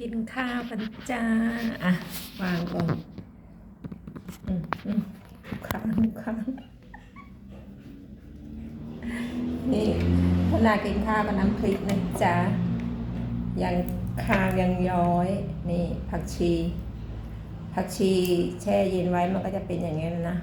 กินข้าวกันจ้า อะ วางก่อนค้างค้างนี่เวลากินข้าวกับน้ำพริกนะจ๊ะ ยังคางยังย้อย นี่ผักชี ผักชีแช่เย็นไว้มันก็จะเป็นอย่างนี้นะ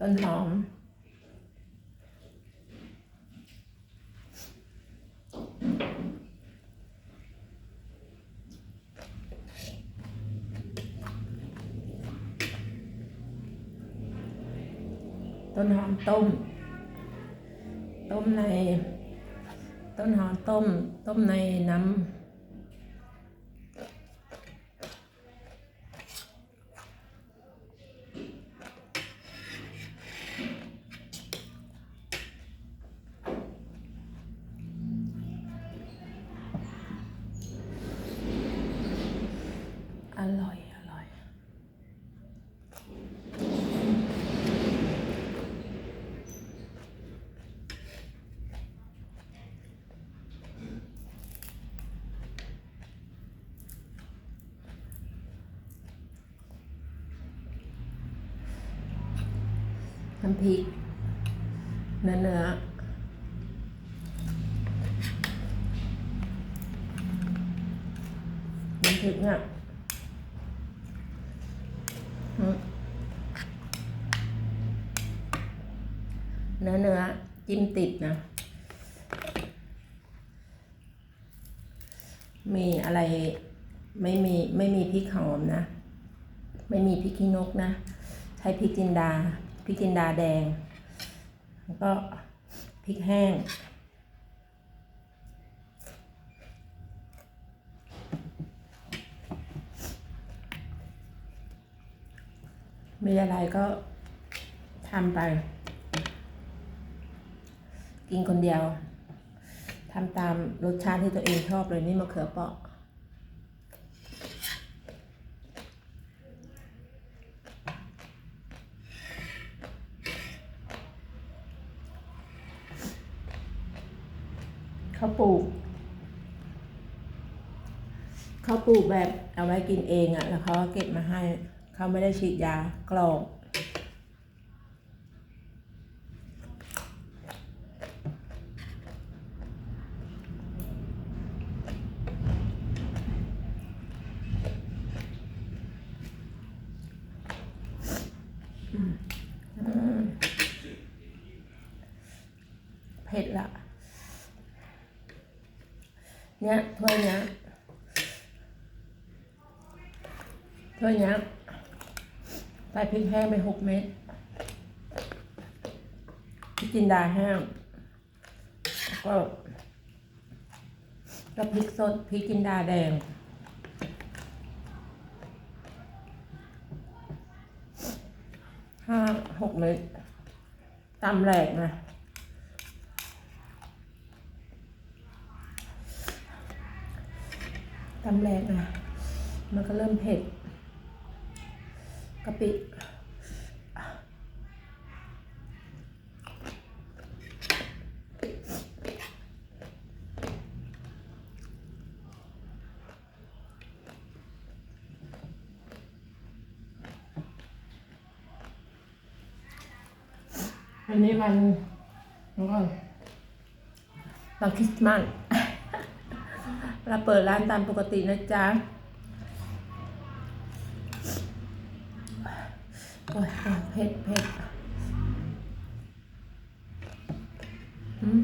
ต้นหอม ต้นหอมต้ม ต้มใน ต้นหอมต้ม ต้มในน้ำ อร่อย อร่อย น้ำพริก เนื้อเนื้อน้ำพริกอะอืมเนื้อเนื้อจิ้มติดนะ มีอะไรไม่มีไม่มีพริกหอมนะ ไม่มีพริกขี้นกนะ ใช้พริกจินดา ริกจินดาแดง แล้วก็พริกแห้ง มีอะไรก็ทำไป กินคนเดียวทำตามรสชาติที่ตัวเองชอบเลยนี่มะเขือเปราะ เขาปลูกเขาปลูกแบบเอาไว้กินเองอะ่ะ แล้วเขาก็เก็บมาให้ เขาไม่ได้ฉีดยากรอกเผ็ดละ เนี่ยถ้วยเนี้ยถ้วยเนี้ยใส่พริกแห้งไปหกเม็ดพริกจินดาแห้งแล้วก็ก็พริกสดพริกจินดาแดงห้าหกเม็ดตำแหลกนะ ตำแรกนะมันก็เริ่มเผ็ดกะปิอันนี้มันแล้วก็วันคริสต์มาส เราเปิดร้านตามปกตินะจ๊ะโอ้ยเผ็ดเผ็ดอืม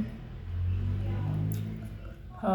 พอ